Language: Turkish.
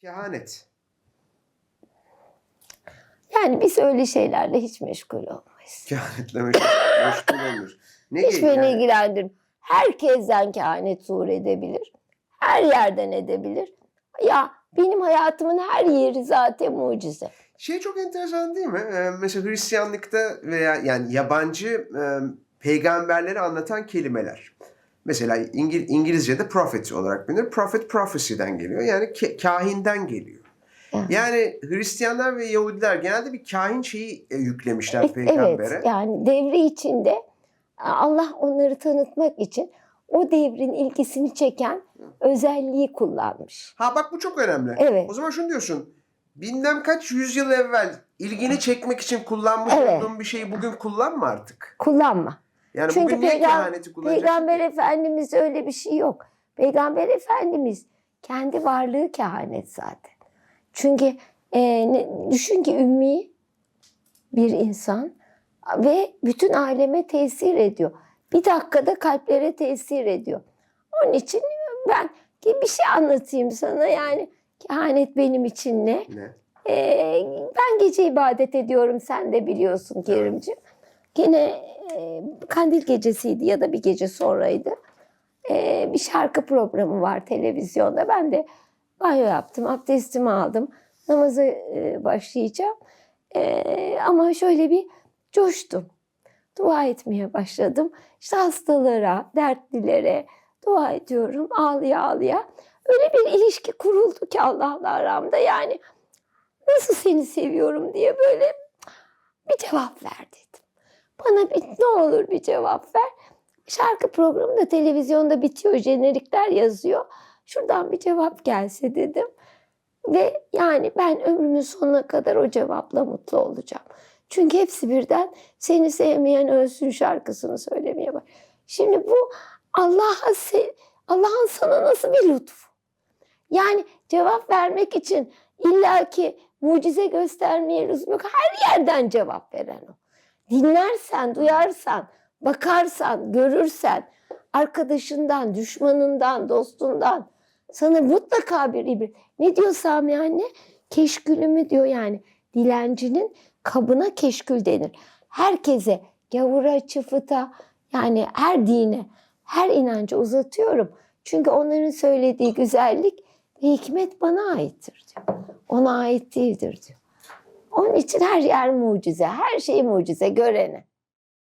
Kehanet. Yani biz öyle şeylerle hiç meşgul olmayız. Kehanetle meşgul, meşgul olmuyor. Ne Hiç beni yani- ilgilendirmiyor. Herkesten kehanet zuhur edebilir. Her yerden edebilir. Ya benim hayatımın her yeri zaten mucize. Şey çok enteresan değil mi? Ee, mesela Hristiyanlıkta veya yani yabancı e, peygamberleri anlatan kelimeler. Mesela İngil- İngilizce'de prophet olarak bilinir. Prophet prophecy'den geliyor. Yani kahinden geliyor. Evet. Yani Hristiyanlar ve Yahudiler genelde bir kahin şeyi e, yüklemişler Evet, peygambere. evet yani devri içinde Allah onları tanıtmak için o devrin ilgisini çeken özelliği kullanmış. Ha bak bu çok önemli. Evet. O zaman şunu diyorsun. Bilmem kaç yüzyıl evvel ilgini çekmek için kullanmış Evet. olduğun bir şeyi bugün kullanma artık. Kullanma. Yani Çünkü bugün niye kehaneti kullanacaksın? Peygamber ki? Efendimiz öyle bir şey yok. Peygamber Efendimiz kendi varlığı kehanet zaten. Çünkü e, düşün ki ümmi bir insan ve bütün aleme tesir ediyor. Bir dakikada kalplere tesir ediyor. Onun için ben bir şey anlatayım sana yani kehanet benim için ne? Ne? Ee, ben gece ibadet ediyorum sen de biliyorsun Kerimciğim. Yine e, kandil gecesiydi ya da bir gece sonraydı. Ee, bir şarkı programı var televizyonda. Ben de banyo yaptım, abdestimi aldım. Namaza e, başlayacağım. Ee, ama şöyle bir coştum. Dua etmeye başladım. İşte hastalara, dertlilere dua ediyorum ağlıya ağlıya. Öyle bir ilişki kuruldu ki Allah'la aramda yani nasıl seni seviyorum diye böyle bir cevap ver dedim. Bana bir ne olur bir cevap ver. Şarkı programı da televizyonda bitiyor, jenerikler yazıyor. Şuradan bir cevap gelse dedim. Ve yani ben ömrümün sonuna kadar o cevapla mutlu olacağım. Çünkü hepsi birden seni sevmeyen ölsün şarkısını söylemeye bak. Şimdi bu Allah'a Allah'ın sana nasıl bir lütfu? Yani cevap vermek için illaki mucize göstermeye lüzum yok. Her yerden cevap veren o. Dinlersen, duyarsan, bakarsan, görürsen, arkadaşından, düşmanından, dostundan sana mutlaka bir ibret. Ne diyor Sami anne? Keşkülümü diyor yani. Dilencinin kabına keşkül denir. Herkese, gavura, çıfıta yani her dine, her inanca uzatıyorum. Çünkü onların söylediği güzellik ve hikmet bana aittir diyor. Ona ait değildir diyor. Onun için her yer mucize, her şey mucize görene.